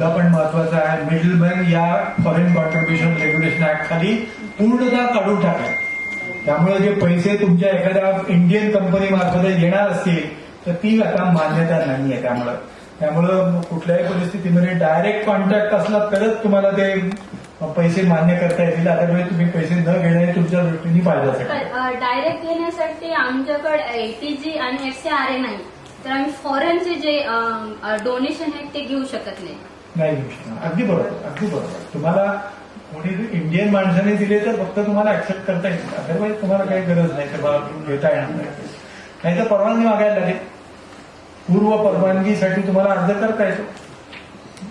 मुद्दा पण महत्त्वाचा आहे. मिडलमॅन या फॉरेन कॉन्ट्रीब्युशन रेग्युलेशन ऍक्ट खाली पूर्णतः काढून टाकाय त्यामुळे जे पैसे तुमच्या एखाद्या इंडियन कंपनी मार्फत येणार असतील तर ती आता मान्यता नाही आहे त्यामुळं. त्यामुळं कुठल्याही परिस्थितीमध्ये डायरेक्ट कॉन्टॅक्ट असला तरच तुम्हाला ते पैसे मान्य करता येतील. अदरवाईज तुम्ही पैसे न घेणे तुमच्या दृष्टीने फायद्यासाठी डायरेक्ट घेण्यासाठी आमच्याकडे एटीजी आणि एस आर ए नाही. तर आम्ही फॉरेनचे जे डोनेशन आहेत ते घेऊ शकत नाही. नाही घेऊ शकणार अगदी बरोबर अगदी बरोबर. तुम्हाला कोणी इंडियन माणसाने दिले तर फक्त तुम्हाला ऍक्सेप्ट करता येईल. अदरवाईज तुम्हाला काही गरज नाही तर घेता येणार नाही. नाही तर परवानगी मागायला लागेल. पूर्व परवानगीसाठी तुम्हाला अर्ज करता येतो.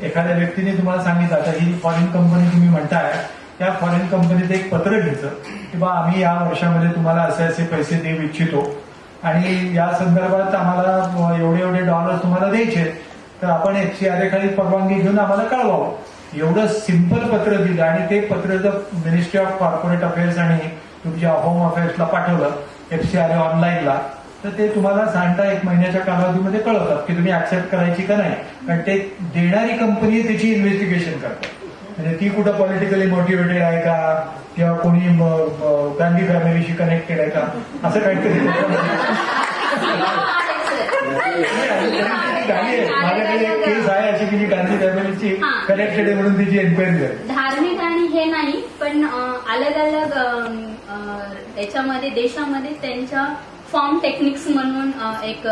एखाद्या व्यक्तीने तुम्हाला सांगितलं आता ही फॉरेन कंपनी तुम्ही म्हणताय त्या फॉरेन कंपनीचं एक पत्र घ्यायचं की बा आम्ही या वर्षामध्ये तुम्हाला असे असे पैसे देऊ इच्छितो. आणि या संदर्भात आम्हाला एवढे एवढे डॉलर तुम्हाला द्यायचे तर आपण याची आरे खाली परवानगी घेऊन आम्हाला कळवावं. एवढं सिंपल पत्र दिलं आणि ते पत्र जर मिनिस्ट्री ऑफ कॉर्पोरेट अफेअर्स आणि तुमच्या होम अफेअर्सला पाठवलं एफसीआरए ऑनलाईनला तर ते तुम्हाला सांगता एक महिन्याच्या कालावधीमध्ये कळवतात की तुम्ही ऍक्सेप्ट करायची का नाही. कारण ते देणारी कंपनी त्याची इन्व्हेस्टिगेशन करते म्हणजे ती कुठं पॉलिटिकली मोटिवेटेड आहे का? किंवा कोणी गांधी फॅमिलीशी कनेक्टेड आहे का? असं काहीतरी गांधी आहे. माझ्याकडे एक केस आहे अशी की जी गांधी फॅमिलीची हा. कनेक्टेड आहे म्हणून तिची एन्क्वायरी धार्मिक आणि हे नाही पण अलग अलग याच्यामध्ये देशामध्ये त्यांच्या फॉर्म टेक्निक्स म्हणून एक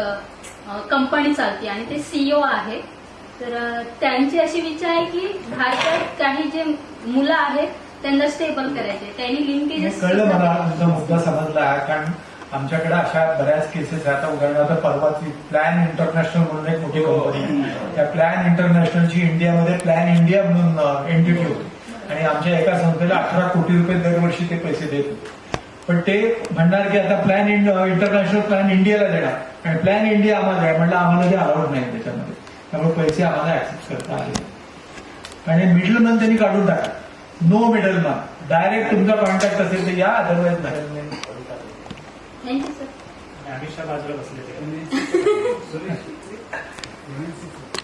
कंपनी चालते आणि ते सीईओ आहे. तर त्यांची अशी विचार आहे की भारतात काही जे मुलं आहेत त्यांना स्टेबल करायचे. त्यांनी लिंकेजेस कळलं मला तुमचा मुद्दा समजला कारण आमच्याकडे अशा बऱ्याच केसेस आहेत. आता उदाहरणार्थ परवाची प्लॅन इंटरनॅशनल म्हणून एक मोठी कंपनी आहे. त्या प्लॅन इंटरनॅशनलची इंडियामध्ये प्लॅन इंडिया म्हणून एंटिटी होती. आणि आमच्या एका संस्थेला अठरा कोटी रुपये दरवर्षी ते पैसे देत होते. पण ते म्हणणार की आता प्लॅन इंटरनॅशनल प्लॅन इंडियाला देणार. आणि प्लॅन इंडिया आम्हाला आहे म्हणलं आम्हाला ते अलाउड नाही त्याच्यामध्ये. त्यामुळे पैसे आम्हाला ऍक्सेप्ट करता आले आणि मिडलमॅन त्यांनी काढून टाका नो मिडलमॅन डायरेक्ट तुमचा कॉन्टॅक्ट असेल तर या अदरवाईज नाही. थँक्यू सर अमित शहा बाजूला बसले ते.